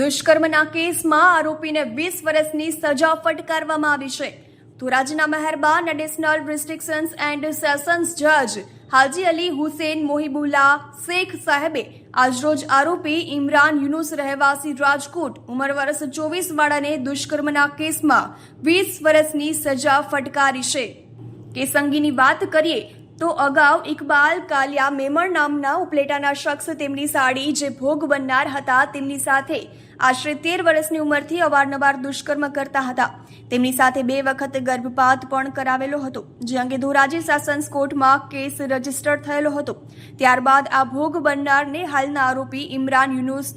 દુષ્કર્મના કેસમાં આરોપીને વીસ વર્ષની સજા ફટકારવામાં આવી છે. ધોરાજીના મહેરબાન એડિશનલ રિસ્ટ્રિક્શન્સ એન્ડ સેશન્સ જજ હાજી અલી હુસેન મોહિબુલ્લા શેખ સાહેબે આજરોજ આરોપી ઇમરાન યુનુસ રહેવાસી રાજકોટ ઉંમર વર્ષ ચોવીસ વાળાને દુષ્કર્મના કેસમાં વીસ વર્ષની સજા ફટકારી છે. કેસંગીની વાત કરીએ તો અગાઉ ઇકબાલ કાલિયા મેમણ નામના ઉપલેટાના શખ્સ તેમની સાડી જે ભોગ બનનાર હતા, તેમની સાથે આશરે તેર વર્ષની ઉંમરથી અવારનવાર દુષ્કર્મ કરતા હતા. તેમની સાથે બે વખત ગર્ભપાત પણ કરાવેલો હતો, જે અંગે ધોરાજી સેશન્સ કોર્ટમાં કેસ રજિસ્ટર થયેલો હતો. ત્યારબાદ આ ભોગ બનનારને હાલના આરોપી ઇમરાન યુનુસ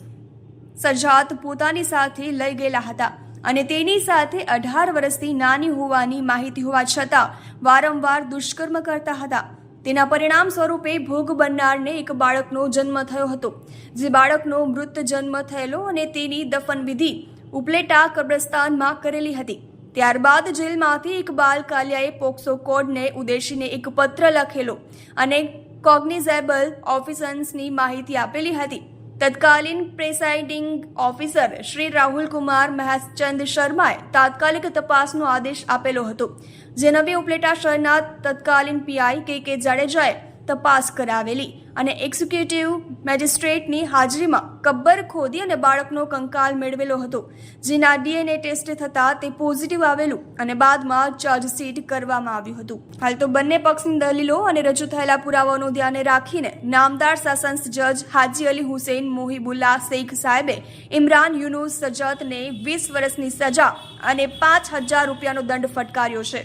સજાત પોતાની સાથે લઈ ગયેલા હતા. અને તેની સાથે અઢાર વર્ષથી નાની હોવાની માહિતી હોવા છતાં વારંવાર દુષ્કર્મ કરતા હતા. તેના પરિણામ સ્વરૂપે ભોગ બનનારને એક બાળકનો જન્મ થયો હતો, જે બાળકનો મૃત જન્મ થયેલો અને તેની દફનવિધિ ઉપલેટા કબ્રસ્તાનમાં કરેલી હતી. ત્યારબાદ જેલમાંથી ઇકબાલ કાલિયાએ પોક્સો કોડને ઉદ્દેશીને એક પત્ર લખેલો અને કોગ્નિઝેબલ ઓફિસર્સની માહિતી આપેલી હતી. તત્કાલીન પ્રેસાઇડિંગ ઓફિસર શ્રી રાહુલ કુમાર મહેશચંદ શર્માએ તાત્કાલિક તપાસનો આદેશ આપેલો હતો. જે નવી ઉપલેટા શહેરના તત્કાલીન પીઆઈ કે કે જાડેજાએ તપાસ કરાવેલી અને એક્ઝિક્યુટિવ મેજિસ્ટ્રેટની હાજરીમાં કબ્બર ખોદી અને બાળકનો કંકાલ મેળવેલો હતો. જેના ડીએનએ ટેસ્ટ થતાં તે પોઝિટિવ આવેલું અને બાદમાં ચાર્જશીટ કરવામાં આવ્યું હતું. હાલ તો બંને પક્ષની દલીલો અને રજૂ થયેલા પુરાવાઓનું ધ્યાને રાખીને નામદાર શાસન જજ હાજી અલી હુસેન, મોહિબુલ્લા શેખ સાહેબે ઇમરાન યુનુસ સજતને વીસ વર્ષની સજા અને પાંચ હજાર રૂપિયાનો દંડ ફટકાર્યો છે.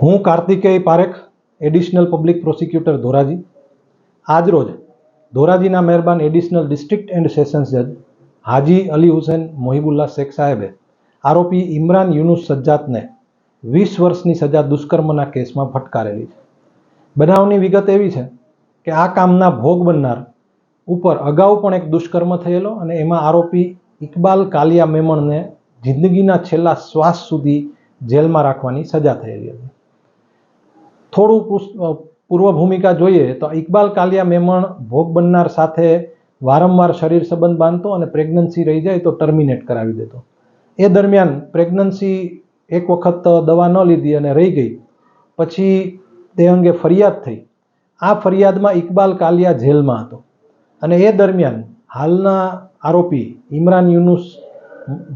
હું Kartikeya Parekh additional public prosecutor Dhoraji. આજરોજ ધોરાજીના મહેરબાન એડિશનલ ડિસ્ટ્રિક્ટ એન્ડ સેશન્સ જજ હાજી અલી હુસેન મોહિબુલ્લા શેખ સાહેબે આરોપી ઇમરાન યુનુસ સજ્જાતને વીસ વર્ષની સજા દુષ્કર્મના કેસમાં ફટકારેલી છે. બનાવની વિગત એવી છે કે આ કામના ભોગ બનનાર ઉપર અગાઉ પણ એક દુષ્કર્મ થયેલો અને એમાં આરોપી ઇકબાલ કાલિયા મેમણને જિંદગીના છેલ્લા શ્વાસ સુધી જેલમાં રાખવાની સજા થયેલી હતી. થોડું પૂર્વ ભૂમિકા જોઈએ તો ઇકબાલ કાલિયા મેમણ ભોગ બનનાર સાથે વારંવાર શરીર સંબંધ બાંધતો અને પ્રેગ્નન્સી રહી જાય તો ટર્મિનેટ કરાવી દેતો. એ દરમિયાન પ્રેગ્નન્સી એક વખત દવા ન લીધી અને રહી ગઈ. પછી તે અંગે ફરિયાદ થઈ. આ ફરિયાદમાં ઇકબાલ કાલિયા જેલમાં હતો. અને એ દરમિયાન હાલના આરોપી ઇમરાન યુનુસ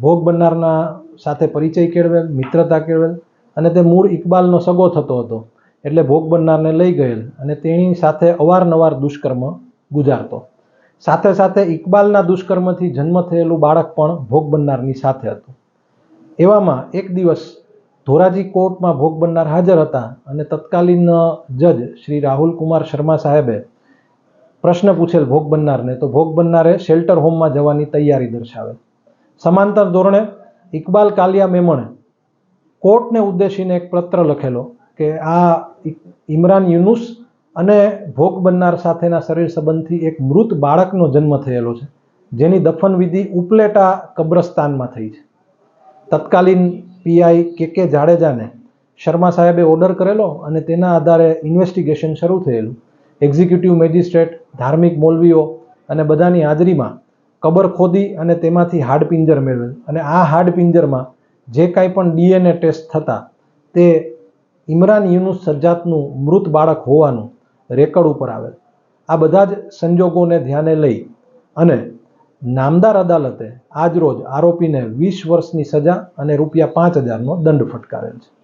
ભોગ બનનારના સાથે પરિચય કેળવેલ, મિત્રતા કેળવેલ અને તે મૂળ ઇકબાલનો સગો થતો હતો. એટલે ભોગ બનનારને લઈ ગયેલ અને તેની સાથે અવારનવાર દુષ્કર્મ ગુજારતો. સાથે સાથે ઇકબાલના દુષ્કર્મથી જન્મ થયેલું બાળક પણ ભોગ બનનારની સાથે હતું. એવામાં એક દિવસ ધોરાજી કોર્ટમાં ભોગ બનનાર હાજર હતા અને તત્કાલીન જજ શ્રી રાહુલ કુમાર શર્મા સાહેબે પ્રશ્ન પૂછેલ ભોગ બનનારને, તો ભોગ બનનારે શેલ્ટર હોમમાં જવાની તૈયારી દર્શાવે. સમાંતર ધોરણે ઇકબાલ કાલિયા મેમણે કોર્ટને ઉદ્દેશીને એક પત્ર લખેલો કે આ ઇમરાન યુનુસ અને ભોગ બનનાર સાથેના શરીર સંબંધથી એક મૃત બાળકનો જન્મ થયેલો છે, જેની દફનવિધિ ઉપલેટા કબ્રસ્તાનમાં થઈ છે. તત્કાલીન પીઆઈ કે કે જાડેજાને શર્મા સાહેબે ઓર્ડર કરેલો અને તેના આધારે ઇન્વેસ્ટિગેશન શરૂ થયેલું. એક્ઝિક્યુટિવ મેજિસ્ટ્રેટ, ધાર્મિક મોલવીઓ અને બધાની હાજરીમાં કબર ખોદી અને તેમાંથી હાડપિંજર મેળવેલ અને આ હાડપિંજરમાં જે કાંઈ પણ ડીએનએ ટેસ્ટ થતા તે ઇમરાન યુનુસ સજ્જાતનું મૃત બાળક હોવાનું રેકર્ડ ઉપર આવેલ. આ બધા જ સંજોગોને ધ્યાને લઈ અને નામદાર અદાલતે આજરોજ આરોપીને વીસ વર્ષની સજા અને રૂપિયા પાંચ હજારનો દંડ ફટકારેલ છે.